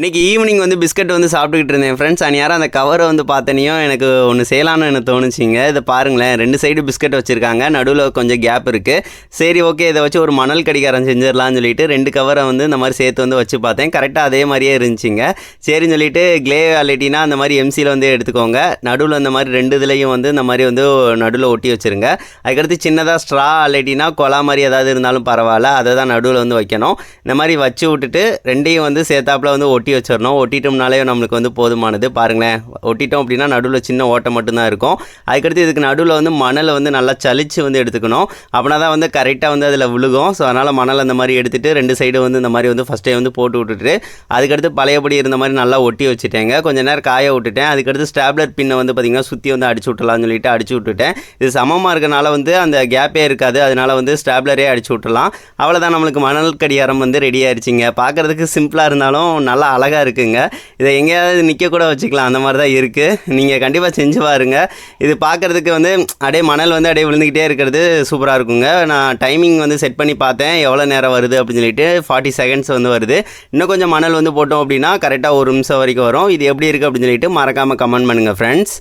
இன்றைக்கி ஈவினிங் வந்து பிஸ்கட் வந்து சாப்பிட்டுக்கிட்டு இருந்தேன். ஃப்ரெண்ட்ஸ் அந்நேரம் அந்த கவரை வந்து பார்த்தனையும் எனக்கு ஒன்று செய்யலான்னு எனக்கு தோணுச்சிங்க. இதை பாருங்களேன். ரெண்டு சைடு பிஸ்கட் வச்சுருக்காங்க. நடுவில் கொஞ்சம் கேப் இருக்குது சரி ஓகே இதை வச்சு ஒரு மணல் கடிகாரம் செஞ்சிடலாம்னு சொல்லிட்டு ரெண்டு கவரை வந்து இந்த மாதிரி சேர்த்து வந்து வச்சு பார்த்தேன். கரெக்டாக அதே மாதிரியே இருந்துச்சுங்க. சரின்னு சொல்லிட்டு கிளே வேலிட்டினா அந்த மாதிரி எம்சியில் வந்து எடுத்துக்கோங்க. நடுவில் இந்த மாதிரி ரெண்டு இதுலேயும் வந்து இந்த மாதிரி வந்து நடுவில் ஒட்டி வச்சுருங்க. அதுக்கடுத்து சின்னதாக ஸ்ட்ரா அலட்டினா கொலா மாதிரி ஏதாவது இருந்தாலும் பரவாயில்ல. அதை தான் நடுவில் வந்து வைக்கணும். இந்த மாதிரி வச்சு விட்டுட்டு ரெண்டையும் வந்து சேர்த்தாப்புல வந்து ஒட்டி ஒட்டி வச்சிடணும். ஒட்டிட்டோம்னாலே நம்மளுக்கு வந்து போதுமானது. பாருங்களேன். ஒட்டிட்டோம் அப்படின்னா நடுவில் சின்ன ஓட்டை மட்டும்தான் இருக்கும். அதுக்கடுத்து இதுக்கு நடுவில் வந்து மணலை வந்து நல்லா சளிச்சு வந்து எடுத்துக்கணும். அப்படின்னா தான் வந்து கரெக்டாக வந்து அதில் விழுகும். ஸோ அதனால் மணல் அந்த மாதிரி எடுத்துகிட்டு ரெண்டு சைடு வந்து இந்த மாதிரி வந்து ஃபஸ்ட்டே வந்து போட்டு விட்டுட்டு அதுக்கடுத்து பழையபடி இருந்த மாதிரி நல்லா ஒட்டி வச்சுட்டேங்க. கொஞ்ச நேரம் காய விட்டுட்டேன். அதுக்கடுத்து ஸ்டாப்லர் பின்னை வந்து பார்த்திங்கன்னா சுற்றி வந்து அடிச்சு விட்டலாம்னு சொல்லிட்டு அடிச்சு விட்டுட்டேன். இது சமமாக இருக்கனால வந்து அந்த கேப்பே இருக்காது. அதனால வந்து ஸ்டாப்லரே அடிச்சு விட்டுலாம் அவ்வளோதான் நம்மளுக்கு மணல் கடிகாரம் வந்து ரெடி ஆயிடுச்சிங்க பார்க்குறதுக்கு சிம்பிளாக இருந்தாலும் நல்லா அழகாக இருக்குங்க. இதை எங்கேயாவது நிற்க கூட வச்சுக்கலாம். அந்த மாதிரி தான் இருக்குது நீங்கள் கண்டிப்பாக செஞ்சு பாருங்க. இது பார்க்குறதுக்கு வந்து அப்படியே மணல் வந்து அப்படியே விழுந்துக்கிட்டே இருக்கிறது சூப்பராக இருக்குங்க. நான் டைமிங் வந்து செட் பண்ணி பார்த்தேன். எவ்வளோ நேரம் வருது அப்படின்னு சொல்லிட்டு ஃபார்ட்டி செகண்ட்ஸ் வந்து வருது. இன்னும் கொஞ்சம் மணல் வந்து போட்டோம் அப்படின்னா கரெக்டாக ஒரு நிமிஷம் வரைக்கும் வரும். இது எப்படி இருக்குது அப்படின்னு சொல்லிட்டு மறக்காமல் கமெண்ட் பண்ணுங்கள் ஃப்ரெண்ட்ஸ்